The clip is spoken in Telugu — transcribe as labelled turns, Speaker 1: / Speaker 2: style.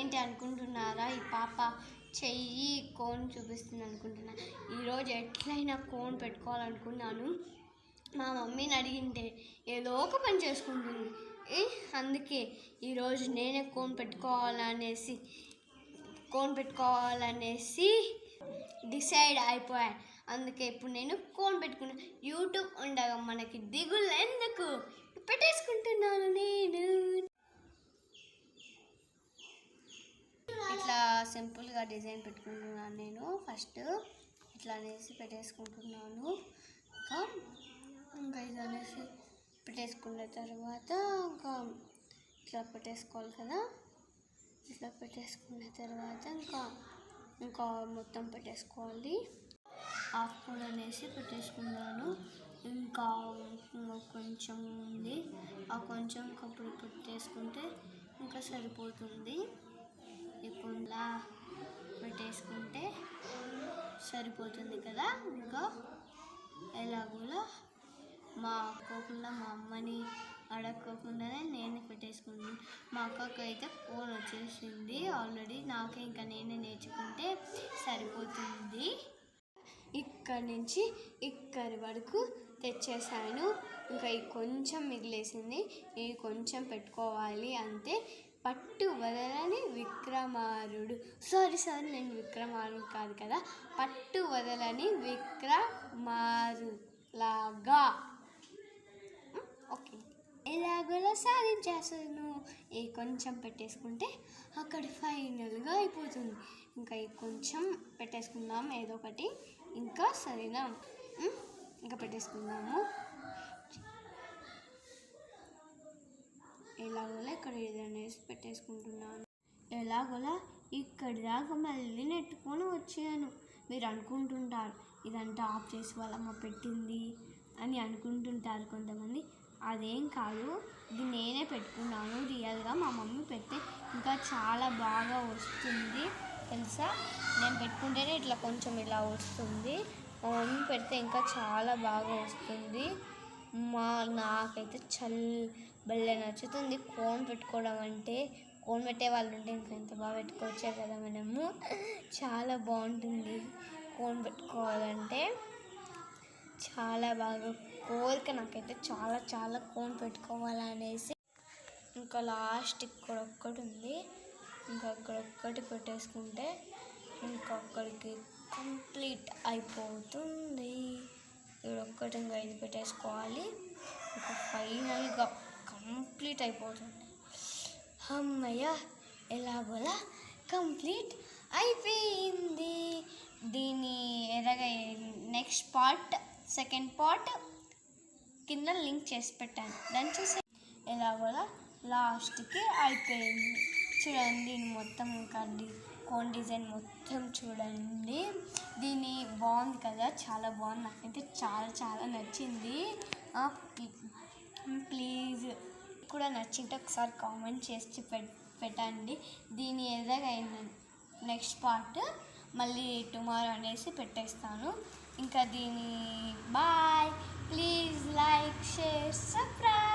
Speaker 1: ఏంటి అనుకుంటున్నారా? ఈ పాప చెయ్యి కోన్ చూపిస్తుంది అనుకుంటున్నా. ఈరోజు ఎట్లయినా కోన్ పెట్టుకోవాలనుకున్నాను. మా మమ్మీని అడిగింటే ఏదో ఒక పని చేసుకుంటుంది. అందుకే ఈరోజు నేనే కోన్ పెట్టుకోవాలనేసి కోన్ పెట్టుకోవాలనేసి డిసైడ్ అయిపోయాను అందుకే ఇప్పుడు నేను కోన్ పెట్టుకున్నా. యూట్యూబ్ ఉండగా మనకి దిగులు ఎందుకు? పెట్టేసుకుంటున్నాను నేను ఇట్లా సింపుల్గా డిజైన్ పెట్టుకుంటున్నాను నేను. ఫస్ట్ ఇట్లా అనేసి పెట్టేసుకుంటున్నాను. ఇంకా ఇంకా ఇది అనేసి పెట్టేసుకున్న తర్వాత ఇంకా ఇట్లా పెట్టేసుకోవాలి కదా. ఇట్లా పెట్టేసుకున్న తర్వాత ఇంకా ఇంకా మొత్తం పెట్టేసుకోవాలి. హాఫ్ కూడా అనేసి పెట్టేసుకున్నాను. ఇంకా ఇంకా కొంచెం ఉంది. ఆ కొంచెం కప్పుడు పెట్టేసుకుంటే ఇంకా సరిపోతుంది. ఇప్పుడు ఇలా పెట్టేసుకుంటే సరిపోతుంది కదా. ఇంకా ఎలాగోలా మా అక్కకుండా మా అమ్మని అడక్కోకుండానే నేనే పెట్టేసుకున్నాను మా అక్కకు అయితే ఫోన్ వచ్చేసింది ఆల్రెడీ. నాకే ఇంకా నేనే నేర్చుకుంటే సరిపోతుంది. ఇక్కడి నుంచి ఇక్కడి వరకు తెచ్చేసాను. ఇంకా ఈ కొంచెం మిగిలేసింది. ఇది కొంచెం పెట్టుకోవాలి అంతే పట్టు వదలని విక్రమారుడు. సారీ సారీ నేను విక్రమారుడు కాదు కదా. పట్టు వదలని విక్రమారులాగా. Hmm, ఓకే ఎలాగోలా సాధించేస్తాను. ఏ కొంచెం పెట్టేసుకుంటే అక్కడ ఫైనల్గా అయిపోతుంది. ఇంకా ఈ కొంచెం పెట్టేసుకుందాం ఏదో ఒకటి. ఇంకా సరేనా? Hmm, ఇంకా పెట్టేసుకుందాము. ఎలాగోలా ఇక్కడ ఏదైనా వేసి పెట్టేసుకుంటున్నాను. ఎలాగోలా ఇక్కడి దాకా మళ్ళీ నెట్టుకొని వచ్చాను. మీరు అనుకుంటుంటారు ఇదంతా ఆఫ్ చేసి వాళ్ళమ్మ పెట్టింది అని అనుకుంటుంటారు కొంతమంది. అదేం కాదు ఇది నేనే పెట్టుకున్నాను. రియల్గా మా మమ్మీ పెడితే ఇంకా చాలా బాగా వస్తుంది. తెలుసా? నేను పెట్టుకుంటేనే ఇట్లా కొంచెం ఇలా వస్తుంది. మా మమ్మీ పెడితే ఇంకా చాలా బాగా వస్తుంది. మా నాకైతే చల్ భలే నచ్చుతుంది. కోన్ పెట్టుకోవడం అంటే కోన్ పెట్టే వాళ్ళు ఉంటే ఇంకా ఎంత బాగా పెట్టుకోవచ్చే కదా మనము. చాలా బాగుంటుంది కోన్ పెట్టుకోవాలంటే. చాలా బాగా కోరిక నాకైతే చాలా చాలా కోన్ పెట్టుకోవాలనేసి. ఇంకా లాస్ట్ ఇక్కడ ఒక్కటి ఉంది. ఇంకా అక్కడ ఒక్కటి పెట్టేసుకుంటే ఇంకొక్కడికి కంప్లీట్ అయిపోతుంది. ఇక్కడ ఒక్కటి ఇంకా ఇది పెట్టేసుకోవాలి. ఒక ఫైనల్గా కంప్లీట్ అయిపోతుంది. అమ్మయ్య ఎలాగోలా కంప్లీట్ అయిపోయింది. దీని ఎరగ నెక్స్ట్ పార్ట్ సెకండ్ పార్ట్ కింద లింక్ చేసి పెట్టాను. దాన్ని చూసి ఎలాగోలా లాస్ట్కి అయిపోయింది. చూడండి దీని మొత్తం ఇంకా డి- కోన్ డిజైన్ మొత్తం చూడండి. దీని బాగుంది కదా చాలా బాగుంది. నాకైతే చాలా చాలా నచ్చింది. ప్లీజ్ కూడా నచ్చింటే ఒకసారి కామెంట్ చేసి పెట్టండి. దీని ఎదురుగా నెక్స్ట్ పార్ట్ మళ్ళీ టుమారో అనేసి పెట్టేస్తాను. ఇంకా దీని bye. Please like share subscribe.